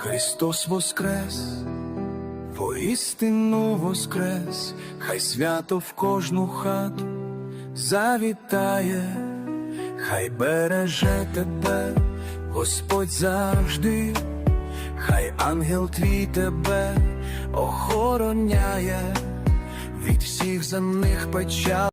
Христос воскрес, воістину воскрес, хай свято в кожну хату завітає, хай береже тебе, Господь завжди, хай ангел твій тебе охороняє від всіх земних печал.